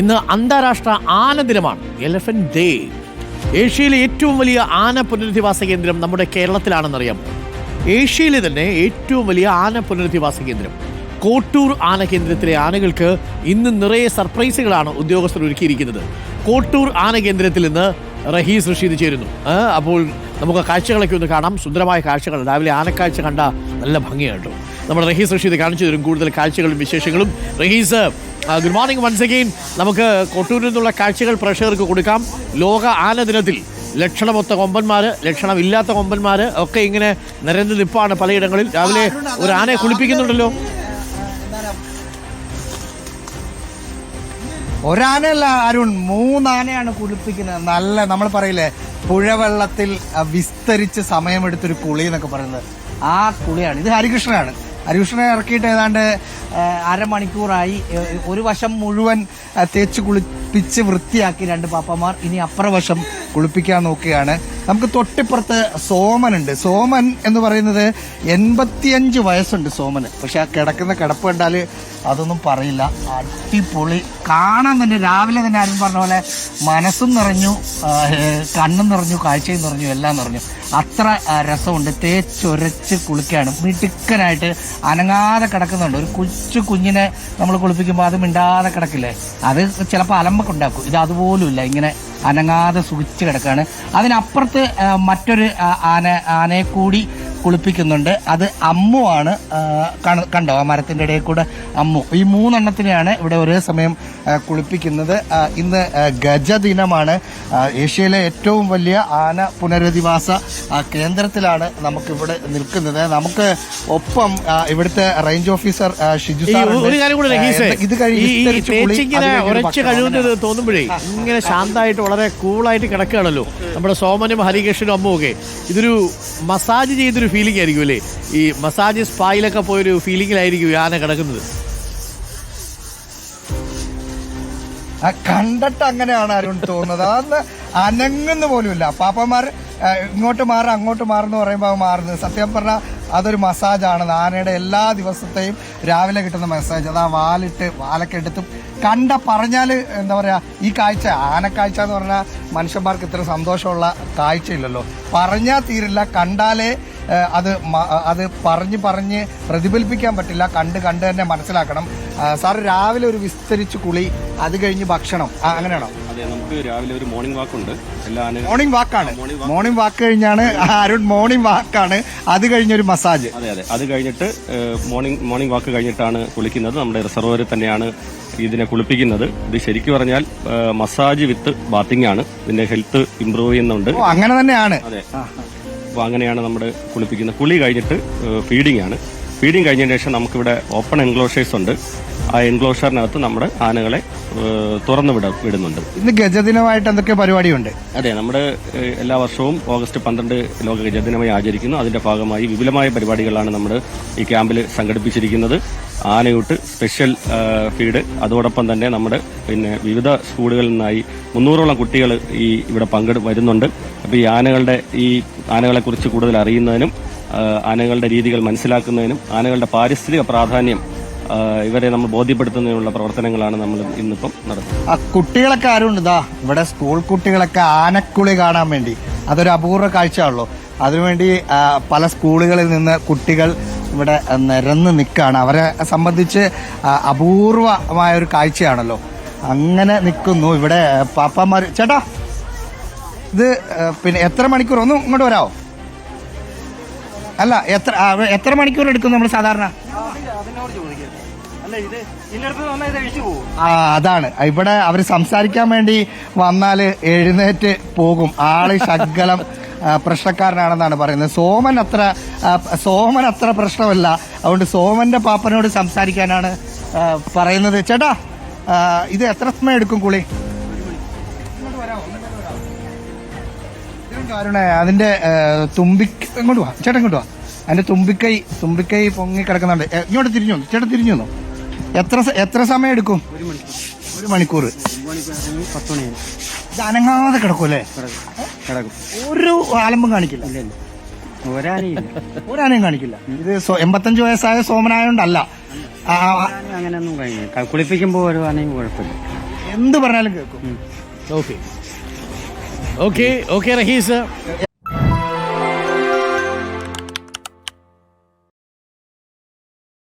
ഇന്ന് അന്താരാഷ്ട്ര ആന ദിനമാണ്. എലഫന്റ് ഡേ ഏഷ്യയിലെ ഏറ്റവും വലിയ ആന പുനരധിവാസ കേന്ദ്രം നമ്മുടെ കേരളത്തിലാണെന്നറിയാം. ഏഷ്യയിലെ തന്നെ ഏറ്റവും വലിയ ആന പുനരധിവാസ കേന്ദ്രം. കോട്ടൂർ ആന കേന്ദ്രത്തിലെ ആനകൾക്ക് ഇന്ന് നിറയെ സർപ്രൈസുകളാണ് ഉദ്യോഗസ്ഥർ ഒരുക്കിയിരിക്കുന്നത്. കോട്ടൂർ ആന കേന്ദ്രത്തിൽ നിന്ന് റഹീസ് റഷീദ് ചേരുന്നു. അപ്പോൾ നമുക്ക് കാഴ്ചകളൊക്കെ ഒന്ന് കാണാം. സുന്ദരമായ കാഴ്ചകൾ. രാവിലെ ആനക്കാഴ്ച കണ്ട നല്ല ഭംഗിയാണ് നമ്മുടെ റഹീസ് റഷീദ് കാണിച്ചു തരും കൂടുതൽ കാഴ്ചകളും വിശേഷങ്ങളും. Rahees good morning once again നമുക്ക് കൊട്ടൂരിൽ നിന്നുള്ള കാഴ്ചകൾ പ്രേക്ഷകർക്ക് കൊടുക്കാം. ലോക ആന ദിനത്തിൽ ലക്ഷണമൊത്ത കൊമ്പന്മാർ ലക്ഷണമില്ലാത്ത കൊമ്പന്മാർ ഒക്കെ ഇങ്ങനെ നിരന്ന് നിപ്പാണ് പലയിടങ്ങളിൽ. രാവിലെ ഒരു ആനയെ കുളിപ്പിക്കുന്നുണ്ടല്ലോ. ഒരാനയല്ല അരുൺ മൂന്നാനയാണ് കുളിപ്പിക്കുന്നത്. നല്ല നമ്മൾ പറയില്ലേ പുഴവെള്ളത്തിൽ വിസ്തരിച്ച് സമയമെടുത്തൊരു കുളി എന്നൊക്കെ പറയുന്നത്. ആ കുളിയാണ്. ഇത് ഹരികൃഷ്ണനാണ്. ഹരികൃഷ്ണനെ ഇറക്കിയിട്ട് ഏതാണ്ട് അരമണിക്കൂറായി ഒരു വശം മുഴുവൻ തേച്ച് കുളിപ്പിച്ച് വൃത്തിയാക്കി രണ്ട് പാപ്പമാർ ഇനി അപ്പുറ വശം കുളിപ്പിക്കാൻ നോക്കുകയാണ്. നമുക്ക് തൊട്ടിപ്പുറത്ത് ഉണ്ട്. സോമൻ എന്ന് പറയുന്നത് എൺപത്തിയഞ്ച് വയസ്സുണ്ട് സോമന്. പക്ഷെ ആ കിടക്കുന്ന കിടപ്പ് കണ്ടാൽ അതൊന്നും പറയില്ല. അടിപൊളി. കാണാൻ തന്നെ രാവിലെ തന്നെ ആരും പറഞ്ഞ പോലെ മനസ്സും നിറഞ്ഞു കണ്ണും നിറഞ്ഞു കാഴ്ചയും നിറഞ്ഞു എല്ലാം നിറഞ്ഞു. അത്ര രസമുണ്ട്. തേച്ചൊരച്ച് കുളിക്കുകയാണ് മിടുക്കനായിട്ട് അനങ്ങാതെ കിടക്കുന്നുണ്ട്. ഒരു കൊച്ചു കുഞ്ഞിനെ നമ്മൾ കുളിപ്പിക്കുമ്പോൾ അത് മിണ്ടാതെ കിടക്കില്ലേ? അത് ചിലപ്പോൾ അലമ്പൊക്കെ ഉണ്ടാക്കും. ഇത് അതുപോലുമില്ല. ഇങ്ങനെ അനങ്ങാതെ സുഖിച്ച് കിടക്കുകയാണ്. അതിനപ്പുറത്ത് മറ്റൊരു ആന ആനയെ കൂടി കുളിപ്പിക്കുന്നുണ്ട്. അത് അമ്മു ആണ് കണ്ടോ? ആ മരത്തിന്റെ ഇടയിൽ കൂടെ അമ്മു. ഈ മൂന്നെണ്ണത്തിനെയാണ് ഇവിടെ ഒരേ സമയം കുളിപ്പിക്കുന്നത്. ഇന്ന് ഗജദിനമാണ്. ഏഷ്യയിലെ ഏറ്റവും വലിയ ആന പുനരധിവാസ കേന്ദ്രത്തിലാണ് നമുക്ക് ഇവിടെ നിൽക്കുന്നത്. നമുക്ക് ഒപ്പം ഇവിടുത്തെ റേഞ്ച് ഓഫീസർ ഷിജു ഇത്. കഴിയുന്നത് തോന്നുമ്പോഴേ ഇങ്ങനെ ശാന്തമായിട്ട് വളരെ കൂളായിട്ട് കിടക്കുകയാണല്ലോ. നമ്മുടെ സോമനും ഹരികൃഷ്ണനും അമ്മുമൊക്കെ ഇതൊരു മസാജ് ചെയ്തൊരു ഫീലിംഗ് ആയിരിക്കും അല്ലേ? ഈ മസാജ് സ്പായിലൊക്കെ പോയൊരു ഫീലിംഗിലായിരിക്കും ആന കിടക്കുന്നത്. കണ്ടിട്ട് അങ്ങനെയാണ് അരുൺ തോന്നുന്നത്. അതൊന്ന് അനങ്ങുന്ന പോലുമില്ല. പാപ്പന്മാർ ഇങ്ങോട്ട് മാറുക അങ്ങോട്ട് മാറുന്ന പറയുമ്പോൾ മാറുന്നത്. സത്യം പറഞ്ഞാൽ അതൊരു മസാജാണ് ആനയുടെ എല്ലാ ദിവസത്തെയും രാവിലെ കിട്ടുന്ന മസാജ് അത് ആ വാലിട്ട് വാലൊക്കെ എടുത്ത് കണ്ട പറഞ്ഞാൽ എന്താ പറയുക ഈ കാഴ്ച ആനക്കാഴ്ച എന്ന് പറഞ്ഞാൽ മനുഷ്യന്മാർക്ക് ഇത്ര സന്തോഷമുള്ള കാഴ്ചയില്ലല്ലോ. പറഞ്ഞാൽ തീരില്ല. കണ്ടാലേ അത് അത് പറഞ്ഞ് പറഞ്ഞ് പ്രതിഫലിപ്പിക്കാൻ പറ്റില്ല. കണ്ട് കണ്ട് തന്നെ മനസ്സിലാക്കണം. സാർ രാവിലെ ഒരു വിസ്തരിച്ച് കുളി അത് കഴിഞ്ഞ് ഭക്ഷണം. അങ്ങനെയാണോ? അതെ നമുക്ക് രാവിലെ ഒരു മോർണിംഗ് വാക്ക് ഉണ്ട്. മോർണിംഗ് വാക്കാണ് മോർണിംഗ് വാക്ക് കഴിഞ്ഞാണ് അരുൺ മോർണിംഗ് വാക്കാണ് അത് കഴിഞ്ഞൊരു മസാജ് അതെ അതെ. അത് കഴിഞ്ഞിട്ട് മോർണിംഗ് മോർണിംഗ് വാക്ക് കഴിഞ്ഞിട്ടാണ് കുളിക്കുന്നത്. നമ്മുടെ റിസർവറിൽ തന്നെയാണ് ഇതിനെ കുളിപ്പിക്കുന്നത്. ഇത് ശരിക്കും പറഞ്ഞാൽ മസാജ് വിത്ത് ബാത്തിങ് ആണ്. ഇതിന്റെ ഹെൽത്ത് ഇമ്പ്രൂവ് ചെയ്യുന്നുണ്ട്. അങ്ങനെ തന്നെയാണ്. അതെ. അപ്പോൾ അങ്ങനെയാണ് നമ്മൾ കുളിപ്പിക്കുന്നത് കുളി കഴിഞ്ഞിട്ട് ഫീഡിംഗ് ആണ്. ഫീഡിംഗ് കഴിഞ്ഞതിന് ശേഷം നമുക്കിവിടെ ഓപ്പൺ എൻക്ലോഷേഴ്സ് ഉണ്ട്. ആ എൻക്ലോഷറിനകത്ത് നമ്മുടെ ആനകളെ തുറന്നു വിട വിടുന്നുണ്ട്. ഇന്ന് ഗജദിനമായിട്ട് എന്തൊക്കെ പരിപാടിയുണ്ട്? അതെ നമ്മുടെ എല്ലാ വർഷവും ഓഗസ്റ്റ് പന്ത്രണ്ട് ലോക ഗജദിനമായി ആചരിക്കുന്നു. അതിന്റെ ഭാഗമായി വിപുലമായ പരിപാടികളാണ് നമ്മൾ ഈ ക്യാമ്പിൽ സംഘടിപ്പിച്ചിരിക്കുന്നത്. ആനയൂട്ട് സ്പെഷ്യൽ ഫീഡ്. അതോടൊപ്പം തന്നെ നമ്മുടെ പിന്നെ വിവിധ സ്കൂളുകളിൽ നിന്നായി മുന്നൂറോളം കുട്ടികൾ ഈ ഇവിടെ പങ്കെടു വരുന്നുണ്ട്. അപ്പോൾ ഈ ആനകളുടെ ഈ ആനകളെക്കുറിച്ച് കൂടുതൽ അറിയുന്നതിനും ആനകളുടെ രീതികൾ മനസ്സിലാക്കുന്നതിനും ആനകളുടെ പാരിസ്ഥിതിക പ്രാധാന്യം ഇവരെ നമ്മൾ ബോധ്യപ്പെടുത്തുന്നതിനുള്ള പ്രവർത്തനങ്ങളാണ് നമ്മൾ ഇന്നിപ്പം നടത്തുന്നത്. ആ കുട്ടികളൊക്കെ ആരുണ്ട്? ഇവിടെ സ്കൂൾ കുട്ടികളൊക്കെ ആനക്കുളി കാണാൻ വേണ്ടി. അതൊരു അപൂർവ കാഴ്ചയാണല്ലോ. അതിനുവേണ്ടി പല സ്കൂളുകളിൽ നിന്ന് കുട്ടികൾ ഇവിടെ നിരന്ന് നിൽക്കുകയാണ്. അവരെ സംബന്ധിച്ച് അപൂർവമായ ഒരു കാഴ്ചയാണല്ലോ. അങ്ങനെ നിൽക്കുന്നു. ഇവിടെ പാപ്പാമാർ ചേട്ടാ ഇത് പിന്നെ എത്ര മണിക്കൂർ? ഒന്നും ഇങ്ങോട്ട് വരാമോ അല്ല എത്ര എത്ര മണിക്കൂർ എടുക്കും നമ്മൾ സാധാരണ? ആ അതാണ്. ഇവിടെ അവർ സംസാരിക്കാൻ വേണ്ടി വന്നാൽ എഴുന്നേറ്റ് പോകും. ആൾ ശകലം പ്രശ്നക്കാരനാണെന്നാണ് പറയുന്നത്. സോമൻ അത്ര സോമൻ അത്ര പ്രശ്നമല്ല. അതുകൊണ്ട് സോമന്റെ പാപ്പനോട് സംസാരിക്കാനാണ് പറയുന്നത്. ചേട്ടാ ഇത് എത്ര സമയം എടുക്കും കുളി? അരുണേ? അതിന്റെ തുമ്പി തുമ്പിക്ക് ഇങ്ങോട്ട് വാ. ചേട്ടൻ ഇങ്ങോട്ട് വാ. അതിന്റെ തുമ്പിക്കൈ തുമ്പിക്കൈ പൊങ്ങി കിടക്കുന്നുണ്ട്. ഇങ്ങോട്ട് തിരിഞ്ഞു ചേട്ടൻ ചേട്ടാ തിരിഞ്ഞു. എത്ര എത്ര സമയം എടുക്കും? ഒരു മണിക്കൂർ. ഇത് അനങ്ങാതെ അല്ലേ കിടക്കും. ഒരു ആലമ്പും കാണിക്കില്ല. ഒരാനയില്ല. ഒരാനയും കാണിക്കില്ല. ഇത് എൺപത്തഞ്ച് വയസ്സായ സോമനായോണ്ടല്ല. അങ്ങനെയൊന്നും കുളിപ്പിക്കുമ്പോൾ ഒരു ആനയും കുഴപ്പമില്ല. എന്ത് പറഞ്ഞാലും കേൾക്കും. Okay okay okay Rahees